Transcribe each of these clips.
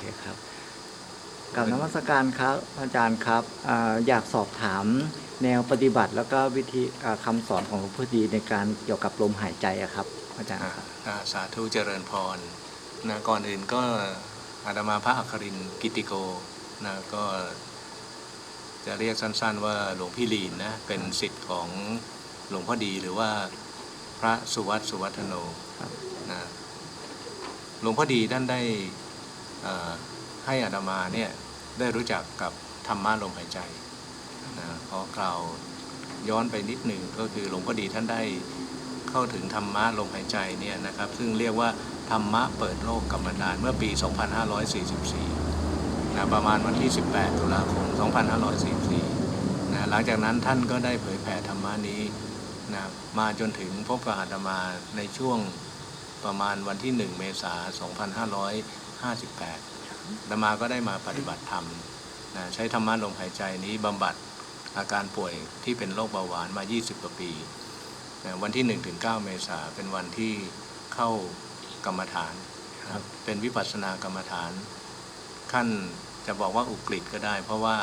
เคครับกับนมัสการครับอาจารย์ครับอ่าอยากสอบถามแนวปฏิบัติแล้วก็วิธีอ่าคำสอนของหลวงพ่อดีในการเกี่ยวกับลมหายใจอะครับ อาจารย์อ่าครับอ่าสาธุเจริญพรนะก่อนอื่นก็อาตมาพระอัครินทร์กิติโกนะก็จะเรียกสั้นๆว่าหลวงพี่ลีนนะเป็นสิทธิ์ของหลวงพ่อดีหรือว่าพระสุวัตสุวัฒโนครับนะหลวงพ่อดีท่านได้เอ่อ ให้อาตมาเนี่ยได้รู้จักกับธรรมะลมหายใจนะขอกล่าวย้อนไปนิดหนึ่งก็คือหลวงพ่อดีท่านได้เข้าถึงธรรมะลมหายใจเนี่ยนะครับ ซึ่งเรียกว่าธรรมะเปิดโลกกรรมฐานเมื่อปี 2544นะประมาณวันที่ 18 ตุลาคม 2544นะหลังจากนั้นท่านก็ได้เผยแผ่ธรรมะนี้นะมาจนถึงพบกับอาตมาในช่วงประมาณวันที่ 1 เมษายน 2558อาตมาก็ได้มาปฏิบัติธรรมนะใช้ธรรมะลมหายใจนี้บำบัดอาการป่วยที่เป็นโรคเบาหวานมา 20 กว่าปีนะวันที่1ถึง9เมษายนเป็นวันที่เข้ากรรมฐานนะครับเป็นวิปัสสนากรรมฐาน ขั้นจะบอกว่าอุกฤษก็ได้ เพราะว่า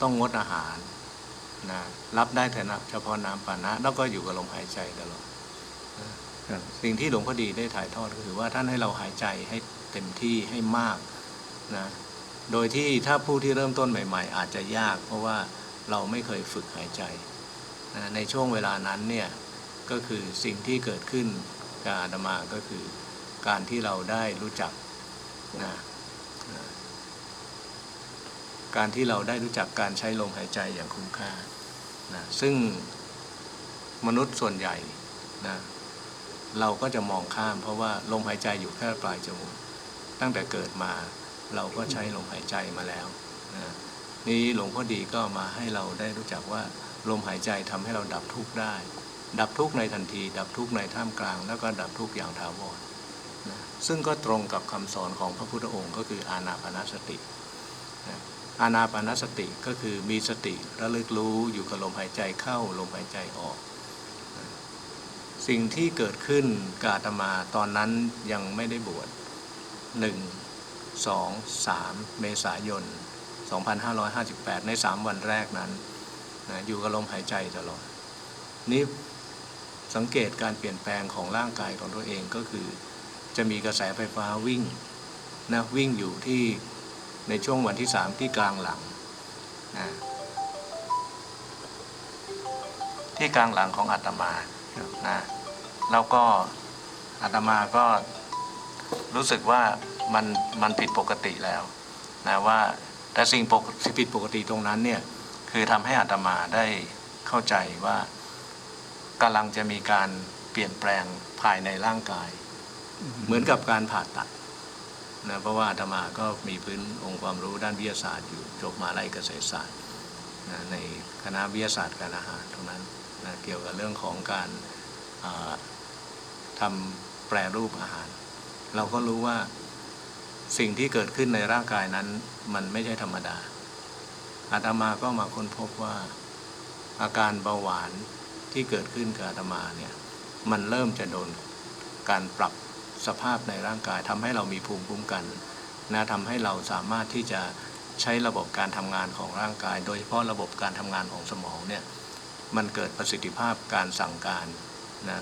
ต้องงดอาหารนะรับได้แต่นะเฉพาะน้ำปานะ แล้วก็อยู่กับลมหายใจตลอดครับสิ่งที่หลวงพ่อดีได้ถ่ายทอดก็คือว่าท่านให้เราหายใจให้ เต็มที่ให้มากนะโดยที่ถ้าผู้ที่เริ่มต้นใหม่ ๆ อาจจะยาก เพราะว่าเราไม่เคยฝึกหายใจนะในช่วงเวลานั้นเนี่ยก็คือสิ่งที่เกิดขึ้นกับอาตมาก็คือการที่เราได้รู้จักนะนะการที่เราได้รู้จักการใช้ลมหายใจอย่างคุ้มค่านะซึ่งมนุษย์ส่วนใหญ่นะเราก็จะมองข้ามเพราะว่าลมหายใจอยู่แค่ปลายจมูก ตั้งแต่เกิดมา เราก็ใช้ลมหายใจมาแล้วนะนี้หลวงพ่อดีก็มาให้เราได้รู้จักว่าลมหายใจทำให้เราดับทุกข์ได้ ดับทุกข์ในทันที ดับทุกข์ในท่ามกลาง แล้วก็ดับทุกข์อย่างถาวรนะซึ่งก็ตรงกับคำสอนของพระพุทธองค์ก็คืออานาปานสตินะอานาปานสติก็คือมีสติระลึกรู้อยู่กับลมหายใจเข้าลมหายใจออก สิ่งที่เกิดขึ้นกาตมาตอนนั้นยังไม่ได้บวช หนึ่งสองสามเมษายน 2558 ใน 3 วันแรกนั้นนะอยู่กับลมหายใจตลอดนี่สังเกตการเปลี่ยนแปลงของร่างกายของตัวเองก็คือ จะมีกระแสไฟฟ้าวิ่งนะวิ่งอยู่ที่ในช่วงวันที่ 3 ที่กลางหลังนะที่กลางหลังของอาตมานะแล้วก็อาตมาก็ รู้สึกว่ามันมันผิดปกติแล้วนะว่าแต่สิ่งปกที่ผิดปกติตรงนั้นเนี่ยคือทำให้อาตมาได้เข้าใจว่ากำลังจะมีการเปลี่ยนแปลงภายในร่างกาย เหมือนกับการผ่าตัดนะเพราะว่าอาตมาก็มีพื้นองค์ความรู้ด้านวิทยาศาสตร์อยู่จบมหาลัยเกษตรศาสตร์นะในคณะวิทยาศาสตร์การอาหารตรงนั้นนะเกี่ยวกับเรื่องของการอ่าทำแปรรูปอาหาร เราก็รู้ว่าสิ่งที่เกิดขึ้นในร่างกายนั้น มันไม่ใช่ธรรมดา อาตมาก็มาค้นพบว่า อาการเบาหวานที่เกิดขึ้นกับอาตมาเนี่ยมันเริ่มจะโดนการปรับสภาพในร่างกายทำให้เรามีภูมิคุ้มกันนะทำให้เราสามารถที่จะใช้ระบบการทำงานของร่างกาย โดยเฉพาะระบบการทำงานของสมองเนี่ยมันเกิดประสิทธิภาพการสั่งการนะ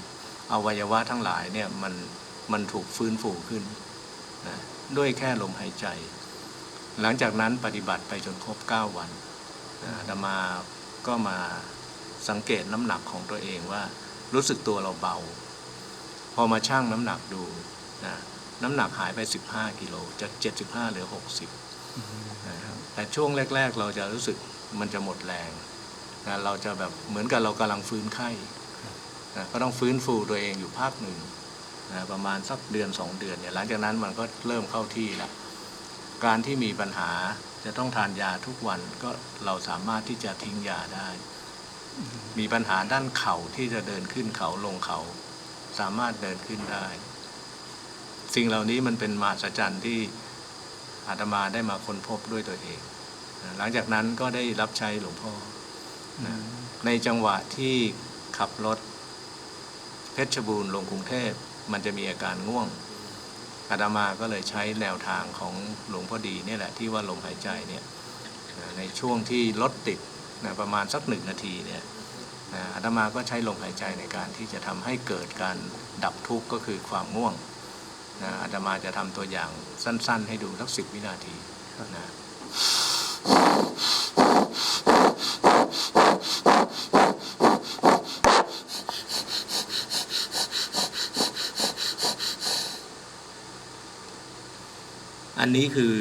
อวัยวะทั้งหลายเนี่ยมัน มันถูกฟื้นฟูขึ้นนะด้วยแค่ลมหายใจ หลังจากนั้นปฏิบัติไปจนครบ 9 วันนะอาตมาก็มาสังเกตน้ำหนักของตัวเองว่ารู้สึกตัวเราเบา พอมาชั่งน้ำหนักดูนะน้ำหนักหายไป 15กิโลจาก75เหลือ 60นะครับแต่ช่วงแรก ๆ เราจะรู้สึกมันจะหมดแรงนะเราจะแบบเหมือนกับเรากำลังฟื้นไข้นะก็ต้องฟื้นฟูตัวเองอยู่ภาคหนึ่ง นะประมาณสักเดือน 2 เดือนเนี่ยหลังจากนั้นมันก็เริ่มเข้าที่แล้วการที่มีปัญหาจะต้องทานยาทุกวันก็เราสามารถที่จะทิ้งยาได้ มีปัญหาด้านเข่าที่จะเดินขึ้นเขาลงเขา สามารถเดินขึ้นได้ สิ่งเหล่านี้มันเป็นมหัศจรรย์ที่อาตมาได้มาค้นพบด้วยตัวเองนะหลังจากนั้นก็ได้รับใช้หลวงพ่อนะในจังหวะที่ขับรถเพชรบูรณ์ลงกรุงเทพ มันจะมีอาการง่วงอาตมาก็เลยใช้แนวทางของหลวงพ่อดีเนี่ยแหละที่ว่าลมหายใจเนี่ยในช่วงที่รถติดนะประมาณสักหนึ่งนาทีเนี่ยนะอาตมาก็ใช้ลมหายใจในการที่จะทำให้เกิดการดับทุกข์ก็คือความง่วงนะอาตมาจะทำตัวอย่างสั้น ๆ ให้ดูสักสิบวินาทีนะ นนี้คือ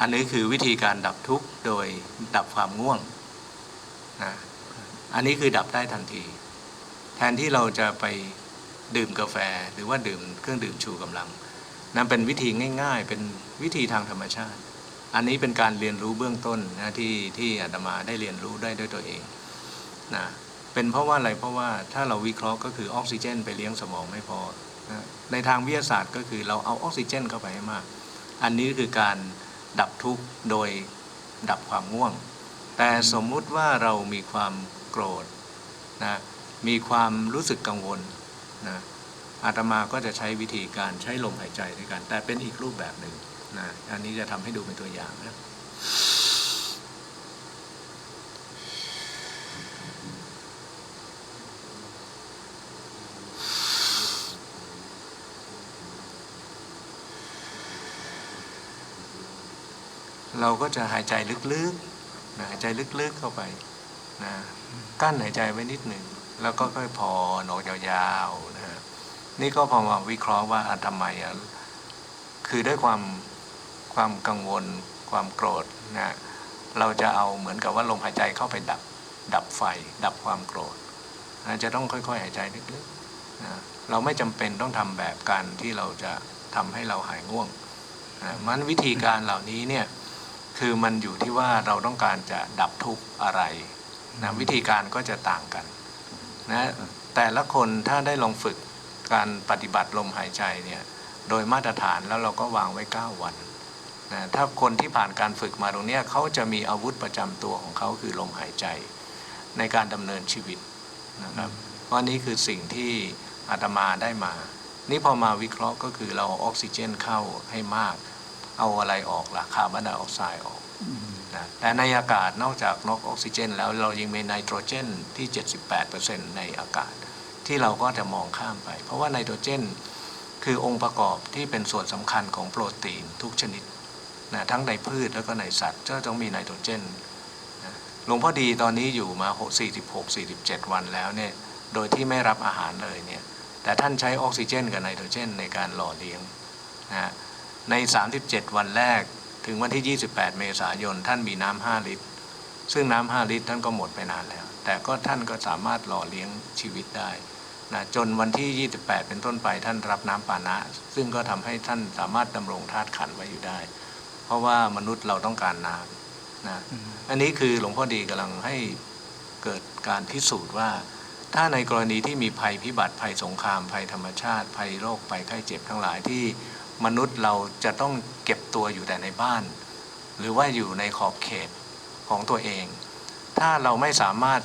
อันนี้คือวิธีการดับทุกข์โดยดับความง่วงนะอันนี้คือดับได้ทันที แทนที่เราจะไปดื่มกาแฟหรือว่าดื่มเครื่องดื่มชูกำลัง นั่นเป็นวิธีง่าย ๆ เป็นวิธีทางธรรมชาติ อันนี้เป็นการเรียนรู้เบื้องต้นนะที่ที่อาตมาได้เรียนรู้ได้ด้วยตัวเองนะเป็นเพราะว่าอะไรเพราะว่าถ้าเราวิเคราะห์ก็คือออกซิเจน ไปเลี้ยงสมองไม่พอนะในทางวิทยาศาสตร์ก็คือเราเอาออกซิเจนเข้าไปให้มาก อันนี้คือการดับทุกข์โดยดับความง่วง แต่สมมุติว่าเรามีความโกรธนะมีความรู้สึกกังวลนะอาตมาก็จะใช้วิธีการใช้ลมหายใจด้วยกัน แต่เป็นอีกรูปแบบหนึ่งนะอันนี้จะทำให้ดูเป็นตัวอย่างนะ เราก็จะหายใจลึกๆนะหายใจลึกๆเข้าไปนะกั้นหายใจไว้นิดหนึ่ง แล้วก็ค่อยพอนออกยาวๆนะนี่ก็พอมาวิเคราะห์ว่าอะทำไมอะคือด้วยความความกังวลความโกรธนะเราจะเอาเหมือนกับว่าลมหายใจเข้าไปดับดับไฟ ดับความโกรธนะจะต้องค่อยๆหายใจลึกๆนะเราไม่จำเป็นต้องทำแบบการที่เราจะทำให้เราหายง่วงนะมันวิธีการเหล่านี้เนี่ย คือมันอยู่ที่ว่าเราต้องการจะดับทุกข์อะไรนะวิธีการก็จะต่างกันนะแต่ละคนถ้าได้ลองฝึกการปฏิบัติลมหายใจเนี่ยโดยมาตรฐานแล้วเราก็วางไว้ 9 วันนะถ้าคนที่ผ่านการฝึกมาตรงเนี้ยเขาจะมีอาวุธประจำตัวของเขาคือลมหายใจ ในการดำเนินชีวิตนะครับเพราะนี่คือสิ่งที่อาตมาได้มา นี่พอมาวิเคราะห์ก็คือเราเอาออกซิเจนเข้าให้มาก เอาอะไรออกล่ะคาร์บอนไดออกไซด์ออกนะแต่ในอากาศนอกจากนอกออกซิเจน แล้วเรายังมีไนโตรเจนที่ 78%ในอากาศ ที่เราก็จะมองข้ามไป เพราะว่าไนโตรเจน คือองค์ประกอบที่เป็นส่วนสำคัญของโปรตีนทุกชนิดนะทั้งในพืชแล้วก็ในสัตว์ก็ต้องมีไนโตรเจนนะหลวงพ่อดีตอนนี้อยู่มา 46-47 วันแล้วเนี่ยโดยที่ไม่รับอาหารเลยเนี่ยแต่ท่านใช้ออกซิเจน กับไนโตรเจนในการหล่อเลี้ยงนะ ใน 37 วันแรกถึงวันที่ 28 เมษายน ท่านมีน้ำ5ลิตร ซึ่งน้ำ5ลิตรท่านก็หมดไปนานแล้ว แต่ก็ท่านก็สามารถหล่อเลี้ยงชีวิตได้นะจนวันที่ 28 เป็นต้นไปท่านรับน้ำปานะ ซึ่งก็ทำให้ท่านสามารถดำรงธาตุขันธ์ไว้อยู่ได้ เพราะว่ามนุษย์เราต้องการน้ำนะอันนี้คือหลวงพ่อดีกำลังให้เกิดการพิสูจน์ว่า ถ้าในกรณีที่มีภัยพิบัติภัยสงครามภัยธรรมชาติ ภัยโรคภัยไข้เจ็บทั้งหลายที่ มนุษย์เราจะต้องเก็บตัวอยู่แต่ในบ้าน หรือว่าอยู่ในขอบเขตของตัวเอง ถ้าเราไม่สามารถ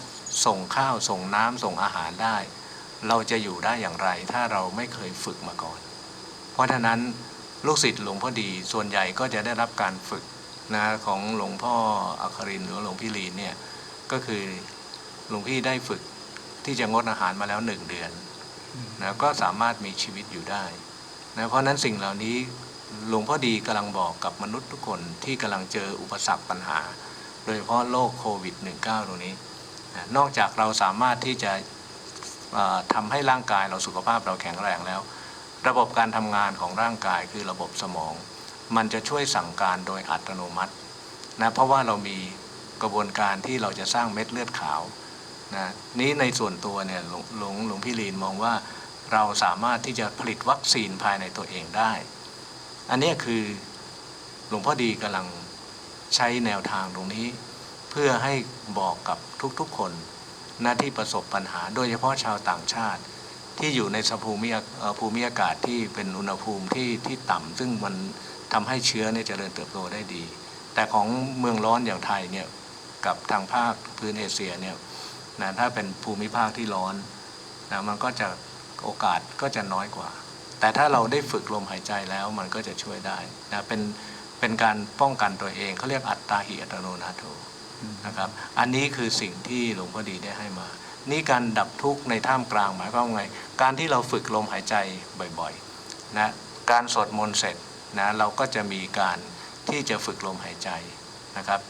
ส่งข้าวส่งน้ำส่งอาหารได้ เราจะอยู่ได้อย่างไร ถ้าเราไม่เคยฝึกมาก่อน เพราะฉะนั้นลูกศิษย์หลวงพ่อดีส่วนใหญ่ก็จะได้รับการฝึกนะของหลวงพ่ออัครินหรือหลวงพี่ลีนเนี่ยก็คือหลวงพี่ได้ฝึกที่จะงดอาหารมาแล้วหนึ่งเดือนนะก็สามารถมีชีวิตอยู่ได้ นะเพราะนั้นสิ่งเหล่านี้หลวงพ่อดีกำลังบอกกับมนุษย์ทุกคนที่กำลังเจออุปสรรคปัญหา โดยเฉพาะโรคโควิด -19 ตรงนี้นะนอกจากเราสามารถที่จะทำให้ร่างกายเราสุขภาพเราแข็งแรงแล้ว ระบบการทำงานของร่างกายคือระบบสมอง มันจะช่วยสั่งการโดยอัตโนมัตินะเพราะว่าเรามีกระบวนการที่เราจะสร้างเม็ดเลือดขาวนะนี้ในส่วนตัวเนี่ยหลวงหลวงหลวงพี่ลีนมองว่า เราสามารถที่จะผลิตวัคซีนภายในตัวเองได้ อันนี้คือหลวงพ่อดีกำลังใช้แนวทางตรงนี้ เพื่อให้บอกกับทุกๆคนหนะที่ประสบปัญหา โดยเฉพาะชาวต่างชาติ ที่อยู่ในสภูมิอาเอ่อภูมิอากาศที่เป็นอุณหภูมิที่ที่ต่ำซึ่งมันทำให้เชื้อเนี่ยเจริญเติบโตได้ดี แต่ของเมืองร้อนอย่างไทยเนี่ยกับทางภาคพื้นเอเชียเนี่ยนะถ้าเป็นภูมิภาคที่ร้อนนะมันก็จะ โอกาสก็จะน้อยกว่า แต่ถ้าเราได้ฝึกลมหายใจแล้วมันก็จะช่วยได้นะเป็นเป็นการป้องกันตัวเองเขาเรียกอัตตาหิอัตโนนาโถนะครับ อันนี้คือสิ่งที่หลวงพ่อดีได้ให้มา นี่การดับทุกข์ในท่ามกลางหมายความว่าไง การที่เราฝึกลมหายใจบ่อยๆนะการสวดมนต์เสร็จนะเราก็จะมีการที่จะฝึกลมหายใจนะครับ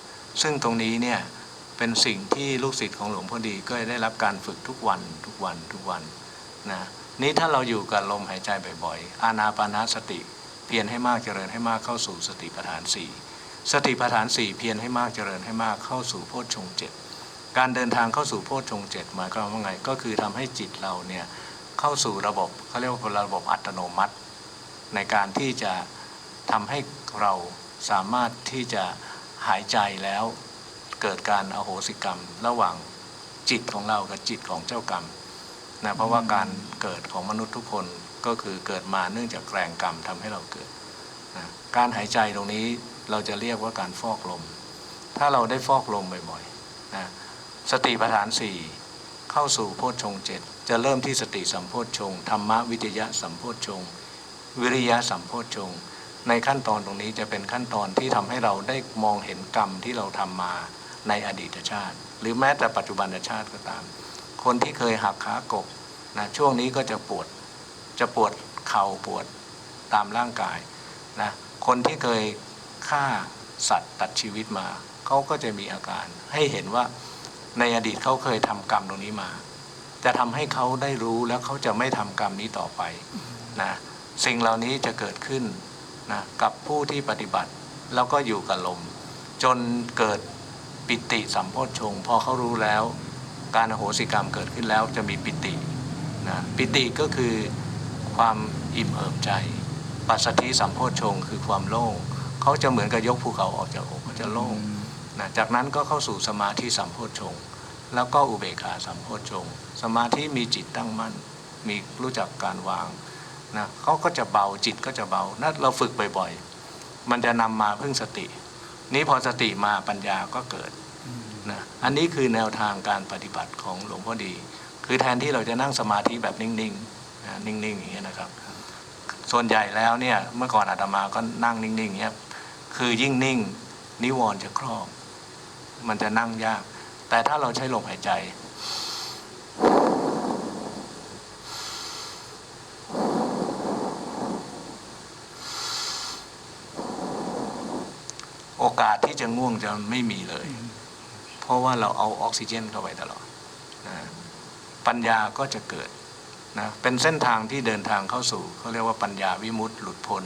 ซึ่งตรงนี้เนี่ยเป็นสิ่งที่ลูกศิษย์ของหลวงพ่อดีก็ได้รับการฝึกทุกวันทุกวันทุกวันนะ นี่ถ้าเราอยู่กับลมหายใจบ่อยๆ อานาปานาสติ เพียรให้มากเจริญให้มากเข้าสู่สติปัฏฐานสี่สติปัฏฐานสี่เพียรให้มากเจริญให้มากเข้าสู่โพชฌงเจ็ดการเดินทางเข้าสู่โพชฌงเจ็ดหมายความว่าไง ก็คือทำให้จิตเราเนี่ยเข้าสู่ระบบเขาเรียกว่าระบบอัตโนมัติ ในการที่จะทำให้เราสามารถที่จะหายใจแล้วเกิดการอโหสิกรรม ระหว่างจิตของเรากับจิตของเจ้ากรรม นะเพราะว่าการเกิดของมนุษย์ทุกคนก็คือเกิดมาเนื่องจากแรงกรรมทำให้เราเกิดนะการหายใจตรงนี้เราจะเรียกว่าการฟอกลม ถ้าเราได้ฟอกลมบ่อยๆนะสติปัฏฐานสี่เข้าสู่โพชฌงเจ็ดจะเริ่มที่สติสัมโพชฌงธรรมวิทยะสัมโพชฌงวิริยะสัมโพชฌงในขั้นตอนตรงนี้จะเป็นขั้นตอนที่ทำให้เราได้มองเห็นกรรมที่เราทำมาในอดีตชาติ หรือแม้แต่ปัจจุบันชาติก็ตาม คนที่เคยหักขากบนะช่วงนี้ก็จะปวดจะปวดเข่าปวดตามร่างกายนะคนที่เคยฆ่าสัตว์ตัดชีวิตมาเขาก็จะมีอาการ ให้เห็นว่าในอดีตเขาเคยทำกรรมตรงนี้มา จะทำให้เขาได้รู้แล้วเขาจะไม่ทำกรรมนี้ต่อไปนะสิ่งเหล่านี้จะเกิดขึ้นนะกับผู้ที่ปฏิบัติ แล้วก็อยู่กับลม จนเกิดปิติสัมโพชฌงพอเขารู้แล้ว การอโหสิกรรมเกิดขึ้นแล้วจะมีปิตินะปิติก็คือความอิ่มเอิบใจ ปัสสติสัมโพชฌงค์คือความโล่งเขาจะเหมือนกับยกภูเขาออกจากอกเขาจะโล่งนะจากนั้นก็เข้าสู่สมาธิสัมโพชฌงค์แล้วก็อุเบกขาสัมโพชฌงค์สมาธิมีจิตตั้งมั่น มีรู้จักการวางนะเขาก็จะเบาจิตก็จะเบานะเราฝึกบ่อยๆ มันจะนำมาพึ่งสติ นี้พอสติมาปัญญาก็เกิด นะ อันนี้คือแนวทางการปฏิบัติของหลวงพ่อดี คือแทนที่เราจะนั่งสมาธิแบบนิ่งๆนะนิ่งๆอย่างเงี้ยนะครับ ส่วนใหญ่แล้วเนี่ยเมื่อก่อนอาตมาก็นั่งนิ่งๆเงี้ยคือยิ่งนิ่งนิวรณ์จะครอบ มันจะนั่งยาก แต่ถ้าเราใช้ลมหายใจโอกาสที่จะง่วงจะไม่มีเลย เพราะว่าเราเอาออกซิเจนเข้าไปตลอดนะปัญญาก็จะเกิดนะเป็นเส้นทางที่เดินทางเข้าสู่เขาเรียกว่าปัญญาวิมุตติหลุดพ้น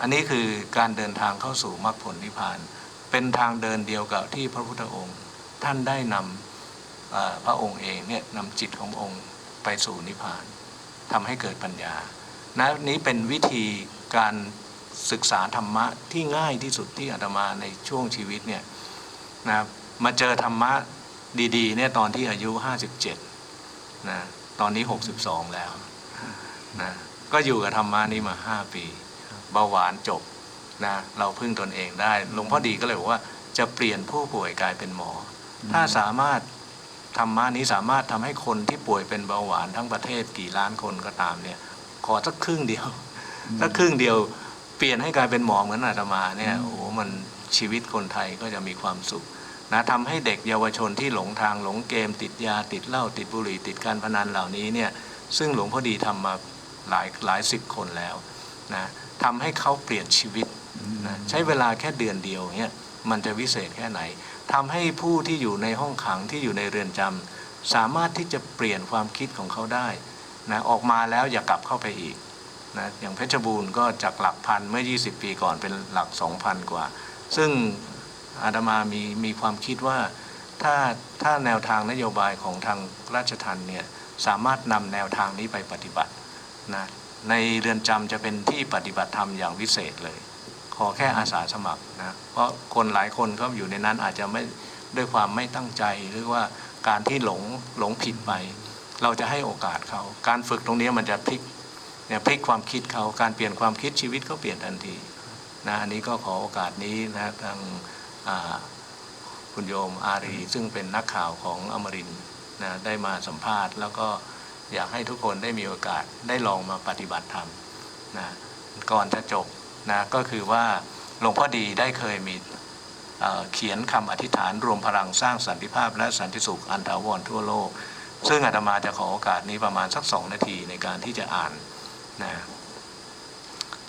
อันนี้คือการเดินทางเข้าสู่มรรคผลนิพพาน เป็นทางเดินเดียวกับที่พระพุทธองค์ ท่านได้นำพระองค์เองเนี่ยนำจิตขององค์ไปสู่นิพพานทำให้เกิดปัญญานะนี้เป็นวิธีการศึกษาธรรมะที่ง่ายที่สุดที่อาตมาในช่วงชีวิตเนี่ยนะครับ มาเจอธรรมะดีๆเนี่ยตอนที่อายุ57นะตอนนี้62แล้วนะก็อยู่กับธรรมะนี้มา5ปีเบาหวานจบนะเราพึ่งตนเองได้หลวงพ่อดีก็เลยบอกว่าจะเปลี่ยนผู้ป่วยกลายเป็นหมอ ถ้าสามารถธรรมะนี้สามารถทำให้คนที่ป่วยเป็นเบาหวานทั้งประเทศกี่ล้านคนก็ตามเนี่ยขอสักครึ่งเดียวสักครึ่งเดียวเปลี่ยนให้กลายเป็นหมอเหมือนอาตมาเนี่ยโอ้โหมันชีวิตคนไทยก็จะมีความสุข นะทำให้เด็กเยาวชนที่หลงทางหลงเกม ติดยาติดเหล้าติดบุหรี่ติดการพนันเหล่านี้เนี่ยซึ่งหลวงพ่อดีทำมาหลายหลายสิบคนแล้วนะทำให้เขาเปลี่ยนชีวิตนะใช้เวลาแค่เดือนเดียวเนี่ยมันจะวิเศษแค่ไหนทำให้ผู้ที่อยู่ในห้องขังที่อยู่ในเรือนจำสามารถที่จะเปลี่ยนความคิดของเขาได้นะออกมาแล้วอย่ากลับเข้าไปอีกนะอย่างเพชรบูรณ์ก็จากหลักพันเมื่อ 20 ปีก่อนเป็นหลัก 2,000 กว่า ซึ่ง อาตมามีมีความคิดว่าถ้าถ้าแนวทางนโยบายของทางราชทันเนี่ยสามารถนำแนวทางนี้ไปปฏิบัตินะในเรือนจำจะเป็นที่ปฏิบัติธรรมอย่างวิเศษเลย ขอแค่อาสาสมัครนะเพราะคนหลายคนก็อยู่ในนั้นอาจจะไม่ด้วยความไม่ตั้งใจหรือว่าการที่หลงหลงผิดไป เราจะให้โอกาสเขาการฝึกตรงนี้มันจะพลิกเนี่ยพลิกความคิดเขาการเปลี่ยนความคิดชีวิตเขาเปลี่ยนทันทีนะอันนี้ก็ขอโอกาสนี้นะทางอ่า คุณโยมอารี ซึ่งเป็นนักข่าวของอมรินนะได้มาสัมภาษณ์ แล้วก็อยากให้ทุกคนได้มีโอกาสได้ลองมาปฏิบัติธรรมนะก่อนจะจบนะก็คือว่าหลวงพ่อดีได้เคยมีเเขียนคำอธิษฐานรวมพลังสร้างสันติภาพ และสันติสุขอันถาวรทั่วโลก ซึ่งอาตมาจะขอโอกาสนี้ประมาณสักสองนาทีในการที่จะอ่านนะ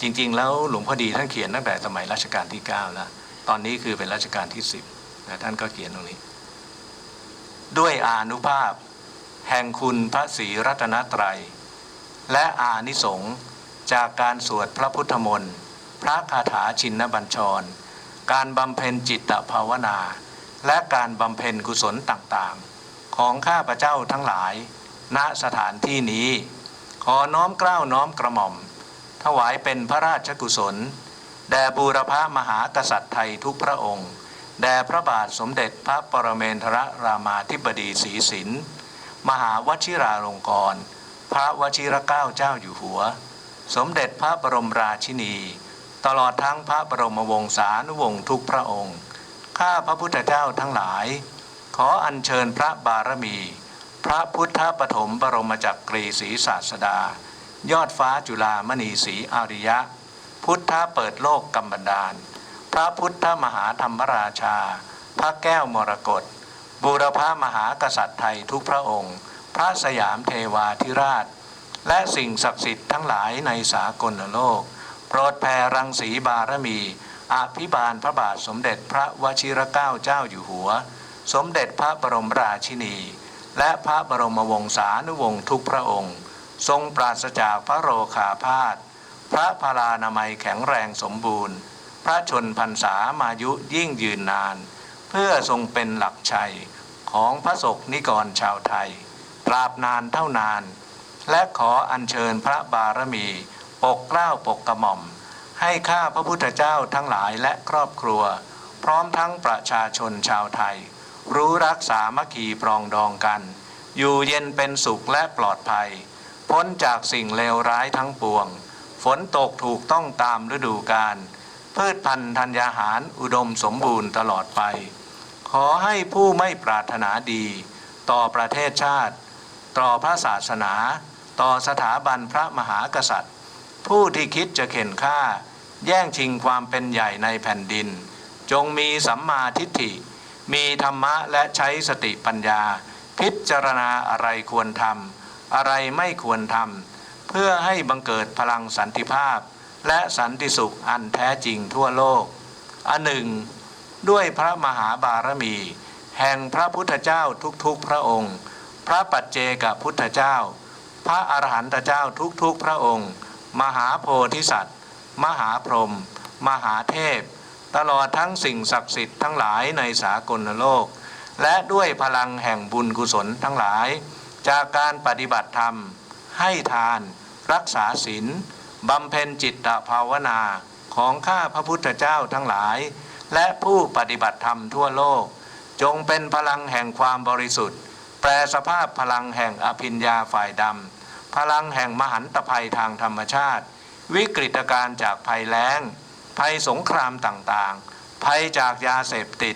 จริงๆ แล้วหลวงพ่อดีท่านเขียนตั้งแต่สมัยรัชกาลที่ 9 แล้ว ตอนนี้คือเป็นรัชกาลที่10นะท่านก็เขียนตรงนี้ ด้วยอานุภาพ แห่งคุณพระศรีรัตนตรัย และอานิสงส์จากการสวดพระพุทธมนต์พระคาถาชินบัญชร การบำเพ็ญจิตภาวนา และการบำเพ็ญกุศลต่างๆ ของข้าพเจ้าทั้งหลาย ณสถานที่นี้ ขอน้อมเกล้าน้อมกระหม่อม ถวายเป็นพระราชกุศล แด่บูรพามหากษัตริย์ไทยทุกพระองค์แด่พระบาทสมเด็จพระปรเมนทรรามาธิบดีศรีสินมหาวชิราลงกรณพระวชิรเกล้าเจ้าอยู่หัว สมเด็จพระบรมราชินี ตลอดทั้งพระบรมวงศานุวงศ์ทุกพระองค์ ข้าพระพุทธเจ้าทั้งหลาย ขออัญเชิญพระบารมี พระพุทธปฐมบรมจักรีศรีศาสดา ยอดฟ้าจุฬามณีศรีอาริยะ พุทธะเปิดโลกกำบันดาล พระพุทธมหาธรรมราชา พระแก้วมรกตบูรพามหากษัตริย์ไทยทุกพระองค์ พระสยามเทวาธิราช และสิ่งศักดิ์สิทธิ์ทั้งหลายในสากลโลก โปรดแผ่รังสีบารมีอภิบาลพระบาทสมเด็จพระวชิรเกล้าเจ้าอยู่หัว สมเด็จพระบรมราชินี และพระบรมวงศานุวงศ์ทุกพระองค์ ทรงปราศจากพระโรคาพาธ พระพลานามัยแข็งแรงสมบูรณ์ พระชนพรรษามายุยิ่งยืนนาน เพื่อทรงเป็นหลักชัยของพระศกนิกรชาวไทย ตราบนานเท่านาน และขออัญเชิญพระบารมี ปกเกล้าปกกระหม่อม ให้ข้าพระพุทธเจ้าทั้งหลายและครอบครัว พร้อมทั้งประชาชนชาวไทย รู้รักษามัคคีปรองดองกัน อยู่เย็นเป็นสุขและปลอดภัย พ้นจากสิ่งเลวร้ายทั้งปวง ฝนตกถูกต้องตามฤดูกาลพืชพันธุ์ธัญญาหารอุดมสมบูรณ์ตลอดไป ขอให้ผู้ไม่ปรารถนาดี ต่อประเทศชาติ ต่อพระศาสนา ต่อสถาบันพระมหากษัตริย์ ผู้ที่คิดจะเข็นฆ่า แย่งชิงความเป็นใหญ่ในแผ่นดิน จงมีสัมมาทิฏฐิ มีธรรมะและใช้สติปัญญา พิจารณาอะไรควรทำอะไรไม่ควรทำ เพื่อให้บังเกิดพลังสันติภาพ และสันติสุขอันแท้จริงทั่วโลก อันหนึ่ง ด้วยพระมหาบารมี แห่งพระพุทธเจ้าทุกๆพระองค์ พระปัจเจกพุทธเจ้า พระอรหันตเจ้าทุกๆพระองค์ มหาโพธิสัตว์ มหาพรหมมหาเทพ ตลอดทั้งสิ่งศักดิ์สิทธิ์ทั้งหลายในสากลโลก และด้วยพลังแห่งบุญกุศลทั้งหลาย จากการปฏิบัติธรรมให้ทาน รักษาศีลบำเพ็ญจิตภาวนาของข้าพระพุทธเจ้าทั้งหลาย และผู้ปฏิบัติธรรมทั่วโลก จงเป็นพลังแห่งความบริสุทธิ์ แปลสภาพพลังแห่งอภิญญาฝ่ายดำพลังแห่งมหันตภัยทางธรรมชาติ วิกฤตการจากภัยแล้ง ภัยสงครามต่างๆ ภัยจากยาเสพติด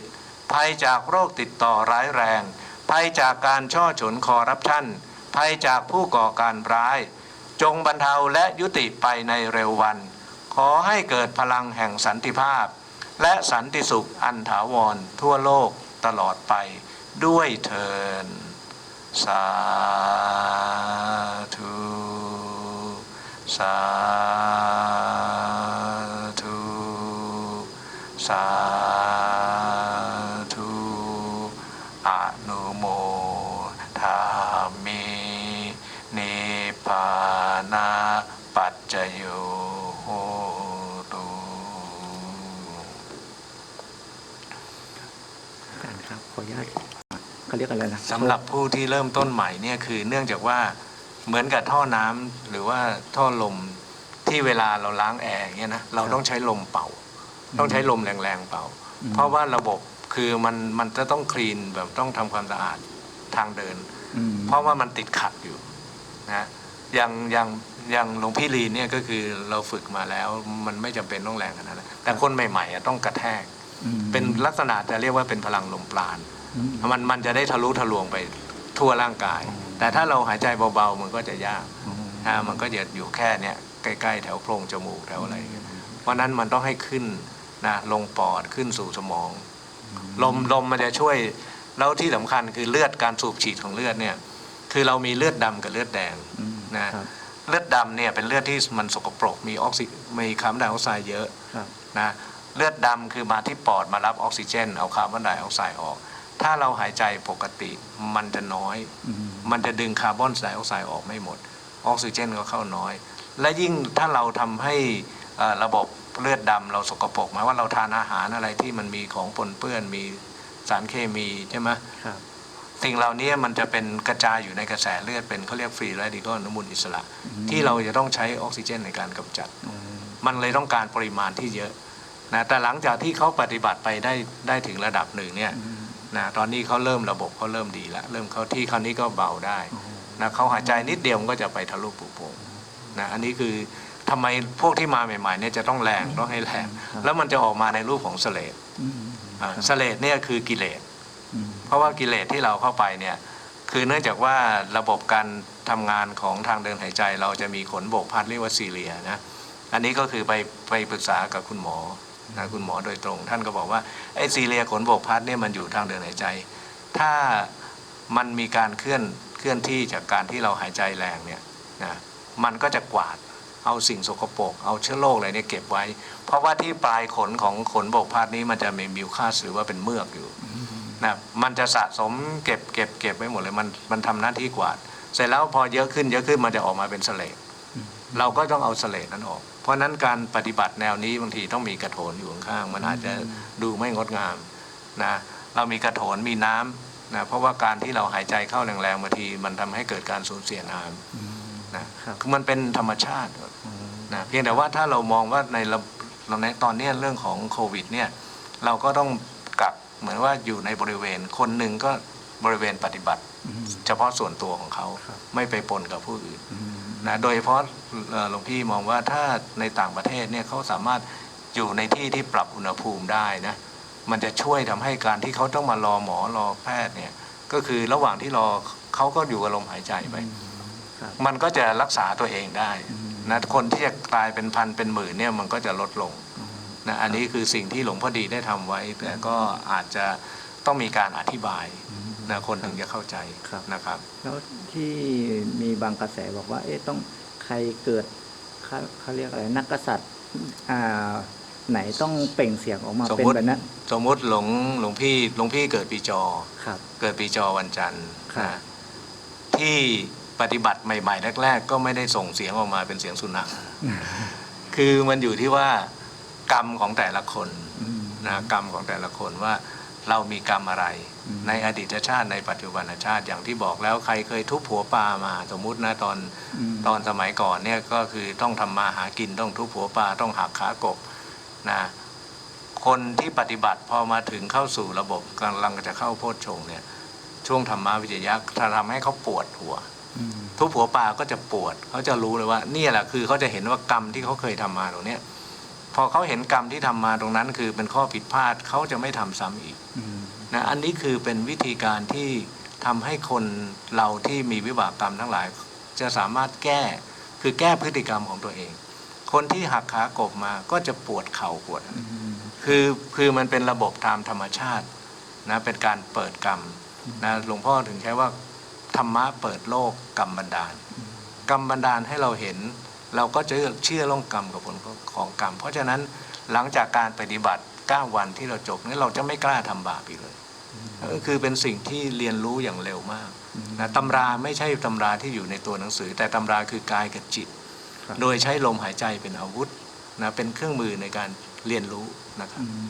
ภัยจากโรคติดต่อร้ายแรง ภัยจากการช่อฉนคอร์รัปชันภัยจากผู้ก่อการร้าย จงบรรเทาและยุติไปในเร็ววัน ขอให้เกิดพลังแห่งสันติภาพ และสันติสุขอันถาวรทั่วโลกตลอดไปด้วยเทินสาธุสาธุสาธุ อนุโมทามิ นิพพานาปัจจโยโหตุ อาจารย์ครับขออนุญาตเขาเรียก อะไรนะสำหรับผู้ที่เริ่มต้นใหม่เนี่ยคือเนื่องจากว่าเหมือนกับท่อน้ำหรือว่าท่อลมที่เวลาเราล้างแอร์เนี่ยนะเราต้องใช้ลมเป่า ต้องใช้ลมแรงๆเป่า อืม เพราะว่าระบบคือมันมันจะต้องคลีนแบบต้องทำความสะอาดทางเดิน อืม เพราะว่ามันติดขัดอยู่นะอย่างอย่างอย่างหลวงพี่ลีนเนี่ยก็คือเราฝึกมาแล้วมันไม่จำเป็นต้องแรงขนาดนั้นแต่คนใหม่ๆอะต้องกระแทกอืมเป็นลักษณะจะเรียกว่าเป็นพลังลมปราณอื มมันมันจะได้ทะลุทะลวงไปทั่วร่างกาย แต่ถ้าเราหายใจเบาๆมันก็จะยากอืมนะมันก็จะอยู่แค่เนี้ยใกล้ๆ แถวโพรงจมูกแถวอะไรอย่างเงี้ยเพราะนั้นมันต้องให้ขึ้นนะลงปอดขึ้นสู่สมอง ลมลมมันจะช่วยแล้วที่สำคัญคือเลือดการสูบฉีดของเลือดเนี่ย คือเรามีเลือดดำกับเลือดแดงอืมนะครับเลือดดำเนี่ยเป็นเลือดที่มันสกปรกมีออกซิมีคาร์บอนไดออกไซด์เยอะครับนะเลือดดำคือมาที่ปอดมารับออกซิเจน เอาคาร์บอนไดออกไซด์ออก ถ้าเราหายใจปกติมันจะน้อยอืมมันจะดึงคาร์บอนไดออกไซด์ออกไม่หมด ออกซิเจนก็เข้าน้อย และยิ่งถ้าเราทำให้เอ่อระบบเลือดดำเราสกปรกหมายว่าเราทานอาหารอะไรที่มันมีของปนเปื้อนมีสารเคมีใช่ไหมครับสิ่งเหล่านี้มันจะเป็นกระจายอยู่ในกระแสเลือดเป็นเขาเรียกฟรีแรดิคอลน้ำมูลอิสระอืมที่เราจะต้องใช้ออกซิเจนในการกำจัดอืมมันเลยต้องการปริมาณที่เยอะนะแต่หลังจากที่เขาปฏิบัติไปได้ได้ถึงระดับหนึ่งเนี่ยอืม นะตอนนี้เขาเริ่มระบบเขาเริ่มดีแล้วเริ่มเข้าที่คราวนี้ก็เบาได้อ๋อนะเขาหายใจนิดเดียวมันก็จะไปทะลุปุโป่งนะอันนี้คือทำไมพวกที่มาใหม่ๆเนี่ยจะต้องแรงต้องให้แรงแล้วมันจะออกมาในรูปของเสลดอืมอ่าครับเสลดเนี่ยคือกิเลสอืมเพราะว่ากิเลสที่เราเข้าไปเนี่ยคือเนื่องจากว่าระบบการทำงานของทางเดินหายใจเราจะมีขนโบกพัดเรียกว่าซีเลียนะอันนี้ก็คือไปไปปรึกษากับคุณหมอ นะคุณหมอโดยตรง ท่านก็บอกว่าไอ้ซีเลียขนโบกพัดเนี่ยมันอยู่ทางเดินหายใจ ถ้ามันมีการเคลื่อนเคลื่อนที่จากการที่เราหายใจแรงเนี่ยนะมันก็จะกวาดเอาสิ่งสกปรกเอาเชื้อโรคอะไรเนี่ยเก็บไว้ เพราะว่าที่ปลายขนของขนโบกพัดนี้มันจะมีมิวคัสหรือว่าเป็นเมือกอยู่นะมันจะสะสมเก็บเก็บเก็บไว้หมดเลยมันมันทำหน้าที่กวาด เสร็จแล้วพอเยอะขึ้นเยอะขึ้นมันจะออกมาเป็นเสลดเราก็ต้องเอาเสลดนั้นออก เพราะฉะนั้นการปฏิบัติแนวนี้บางทีต้องมีกระโถนอยู่ข้างๆมันอาจจะดูไม่งดงามนะเรามีกระโถนมีน้ำนะเพราะว่าการที่เราหายใจเข้าแรงๆบางทีมันทำให้เกิดการสูญเสียน้อืมำนะครับคือมันเป็นธรรมชาติอ๋อนะเพียงแต่ว่าถ้าเรามองว่าในระเราในตอนเนี้ยเรื่องของโควิดเนี่ยเราก็ต้องกักเหมือนว่าอยู่ในบริเวณคนหนึ่งก็บริเวณปฏิบัติอืมเฉพาะส่วนตัวของเขาครับไม่ไปปนกับผู้อื่นอืม นะโดยเฉพาะเอ่อหลวงพี่มองว่าถ้าในต่างประเทศเนี่ยเขาสามารถอยู่ในที่ที่ปรับอุณหภูมิได้นะมันจะช่วยทำให้การที่เขาต้องมารอหมอรอแพทย์เนี่ยก็คือระหว่างที่รอเขาก็อยู่กับลมหายใจไปครับมันก็จะรักษาตัวเองได้อืมนะคนที่จะตายเป็นพันเป็นหมื่นเนี่ยมันก็จะลดลงอ๋อนะอันนี้คือสิ่งที่หลวงพ่อดีได้ทำไว้ แต่ก็อาจจะต้องมีการอธิบายอืม นะคนถึงจะเข้าใจครับ นะครับ แล้วที่มีบางกระแสบอกว่า เอ๊ะต้องใครเกิดเขาเขาเรียกอะไรนักกษัตริย์อ่าไหนต้องเปล่งเสียงออกมาสมเป็นมุติ แบบนั้นสมมุติหลวงหลวงพี่หลวงพี่เกิดปีจอ ครับ เกิดปีจอวันจันทร์ครับ นะที่ปฏิบัติใหม่ ๆ แรก ๆ ก็ไม่ได้ส่งเสียงออกมาเป็นเสียงสุนัข คือมันอยู่ที่ว่ากรรมของแต่ละคนอืมนะกรรมของแต่ละคนว่า เรามีกรรมอะไรอืมในอดีตชาติในปัจจุบันชาติอย่างที่บอกแล้วใครเคยทุบหัวปลามา สมมุตินะตอนมตอนสมัยก่อนเนี่ยก็คือต้องทำมาหากินต้องทุบหัวปลาต้องหักขากบนะคนที่ปฏิบัติพอมาถึงเข้าสู่ระบบกำลังจะเข้าโพชฌงค์เนี่ยช่วงธรรมวิจยะถ้าทำให้เขาปวดหัวอืมทุบหัวปลาก็จะปวดเขาจะรู้เลยว่าเนี่ยแหละคือเขาจะเห็นว่ากรรมที่เขาเคยทำมาตรงเนี้ย พอเขาเห็นกรรมที่ทำมาตรงนั้น คือเป็นข้อผิดพลาดเขาจะไม่ทำซ้ำอีกอืมนะอันนี้คือเป็นวิธีการที่ทำให้คนเราที่มีวิบากกรรมทั้งหลาย จะสามารถแก้คือแก้พฤติกรรมของตัวเอง คนที่หักขากบมาก็จะปวดเข่าปวดอืมคือคือมันเป็นระบบตามธรรมชาตินะเป็นการเปิดกรรมนะหลวงพ่อถึงใช้ว่าธรรมะเปิดโลกกรรมบันดาล กรรมบันดาลให้เราเห็น เราก็จะเชื่อเรื่องกรรมกับผลของกรรม เพราะฉะนั้นหลังจากการปฏิบัติ 9 วันที่เราจบนี่เราจะไม่กล้าทำบาปอีกเลยก็คือเป็นสิ่งที่เรียนรู้อย่างเร็วมากนะตำราไม่ใช่ตำราที่อยู่ในตัวหนังสือ แต่ตำราคือกายกับจิตครับโดยใช้ลมหายใจเป็นอาวุธนะเป็นเครื่องมือในการเรียนรู้นะครับอืม